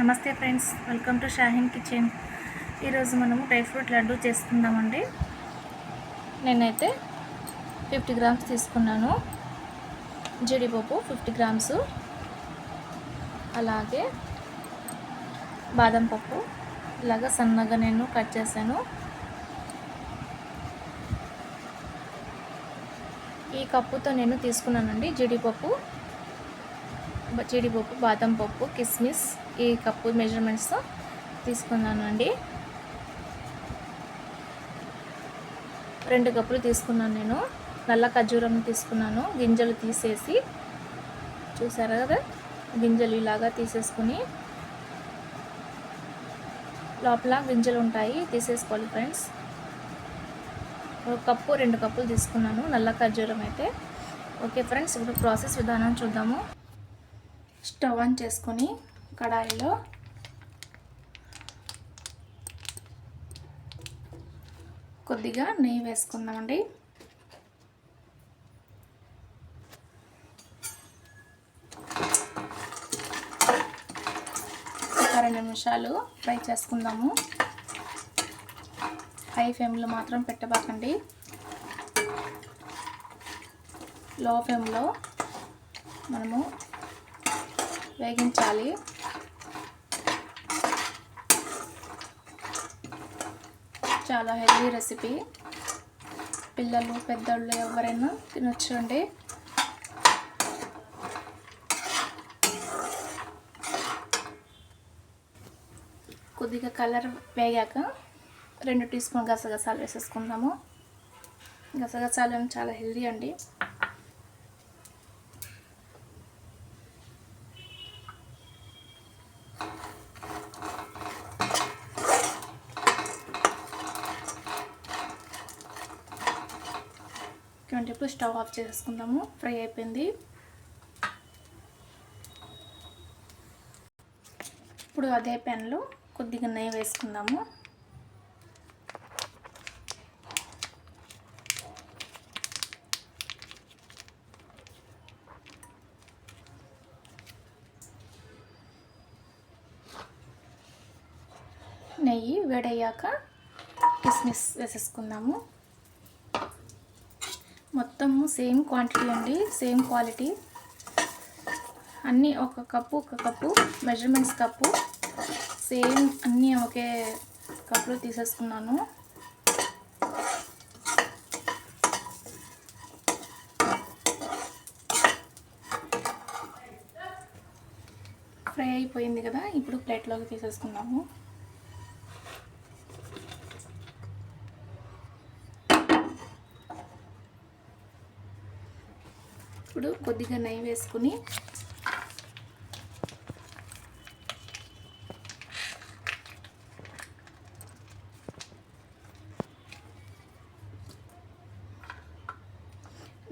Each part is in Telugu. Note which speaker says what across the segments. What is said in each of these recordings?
Speaker 1: నమస్తే friends welcome to Shahin kitchen. ఈరోజు మనము డ్రై ఫ్రూట్ లడ్డు చేసుకుందామండి. నేనైతే ఫిఫ్టీ గ్రామ్స్ తీసుకున్నాను. జీడిపప్పు ఫిఫ్టీ గ్రామ్స్. అలాగే బాదం పప్పు. ఇలాగ సన్నగా నేను కట్ చేశాను. ఈ కప్పుతో నేను తీసుకున్నానండి జీడిపప్పు. జీడిపప్పు బాదం పప్పు కిస్మిస్. ఈ కప్పు మెజర్మెంట్స్తో తీసుకున్నాను అండి. రెండు కప్పులు తీసుకున్నాను నేను. నల్ల ఖర్జూరం తీసుకున్నాను. గింజలు తీసేసి చూసారా కదా? గింజలు ఇలాగా తీసేసుకుని లోపల గింజలు ఉంటాయి. తీసేసుకోవాలి ఫ్రెండ్స్. ఒక కప్పు రెండు కప్పులు తీసుకున్నాను. నల్ల ఖర్జూరం అయితే. ఓకే ఫ్రెండ్స్ ఇప్పుడు ప్రాసెస్ విధానం చూద్దాము. స్టవ్ ఆన్ చేసుకొని కడాయిలో. కొద్దిగా నెయ్యి వేసుకుందామండి. ఒక రెండు నిమిషాలు ఫ్రై చేసుకుందాము. హై ఫ్లేమ్లో మాత్రం పెట్టబాకండి. లో ఫ్లేమ్లో మనము వేగించాలి. చాలా హెల్దీ రెసిపీ. పిల్లలు పెద్దోళ్ళు ఎవరైనా తినొచ్చు అండి కొద్దిగా కలర్ వేగాక రెండు టీ స్పూన్ గసగసాలు వేసేసుకుందాము. గసగసాలు చాలా హెల్దీ అండి. ఇటువంటి ఇప్పుడు స్టవ్ ఆఫ్ చేసుకుందాము. ఫ్రై అయిపోయింది. ఇప్పుడు అదే పెన్లో కొద్దిగా నెయ్యి వేసుకుందాము. నెయ్యి వేడయ్యాక కిస్మిస్ వేసేసుకుందాము. మొత్తము సేమ్ క్వాంటిటీ అండి సేమ్ క్వాలిటీ. అన్నీ ఒక కప్పు ఒక కప్పు మెజర్మెంట్స్ కప్పు. సేమ్ అన్నీ ఒకే కప్పులో తీసేసుకున్నాను. ఫ్రై అయిపోయింది కదా ఇప్పుడు ప్లేట్లోకి తీసేసుకున్నాము ఇప్పుడు కొద్దిగా నెయ్యి వేసుకుని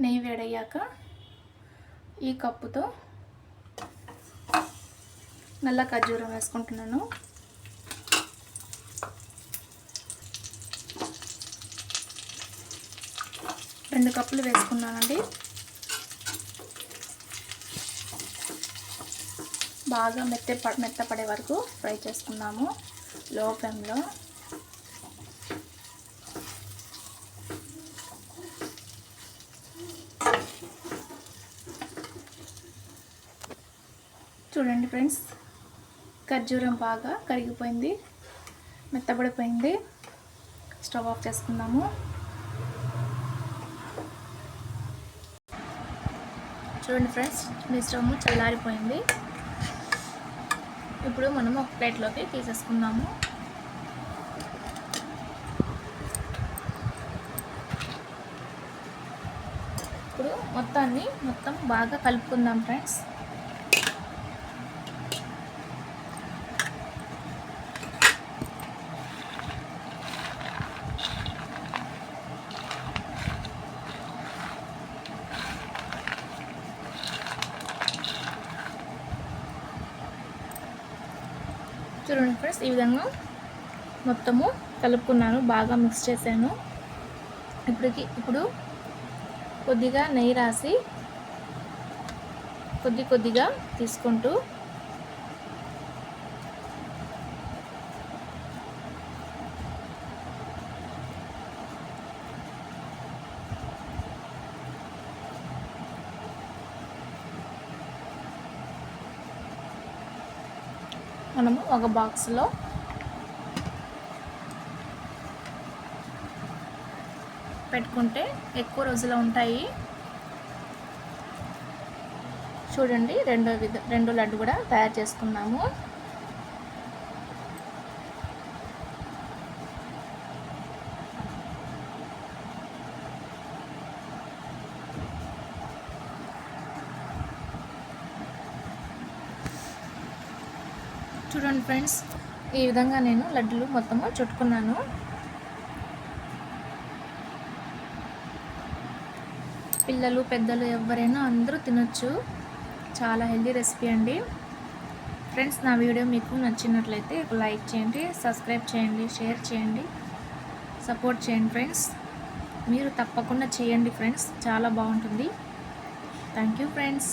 Speaker 1: నెయ్యి వేడయ్యాక ఈ కప్పుతో నల్ల ఖర్జూరం వేసుకుంటున్నాను. రెండు కప్పులు వేసుకున్నానండి. బాగా మెత్త మెత్తపడే వరకు ఫ్రై చేసుకున్నాము లో ఫ్లేమ్లో చూడండి ఫ్రెండ్స్ ఖర్జూరం బాగా కరిగిపోయింది మెత్తబడిపోయింది. స్టవ్ ఆఫ్ చేసుకుందాము చూడండి ఫ్రెండ్స్ మీ స్టవ్ చల్లారిపోయింది. ఇప్పుడు మనము ఒక ప్లేట్లోకి తీసేసుకుందాము. ఇప్పుడు మొత్తాన్ని మొత్తం బాగా కలుపుకుందాం ఫ్రెండ్స్. చూడండి ఫ్రెండ్స్ ఈ విధంగా మొత్తము కలుపుకున్నాను బాగా మిక్స్ చేశాను. ఇప్పటికి ఇప్పుడు కొద్దిగా నెయ్యి రాసి కొద్ది కొద్దిగా తీసుకుంటూ మనము ఒక బాక్స్లో పెట్టుకుంటే ఎక్కువ రోజులు ఉంటాయి. చూడండి రెండో విధ రెండో లడ్డు కూడా తయారు చేసుకున్నాము. చూడండి ఫ్రెండ్స్ ఈ విధంగా నేను లడ్డులు మొత్తము చుట్టుకున్నాను. పిల్లలు పెద్దలు ఎవరైనా అందరూ తినొచ్చు. చాలా హెల్దీ రెసిపీ అండి. ఫ్రెండ్స్ నా వీడియో మీకు నచ్చినట్లయితే లైక్ చేయండి సబ్స్క్రైబ్ చేయండి షేర్ చేయండి సపోర్ట్ చేయండి ఫ్రెండ్స్. మీరు తప్పకుండా చేయండి ఫ్రెండ్స్ చాలా బాగుంటుంది. Thank you friends.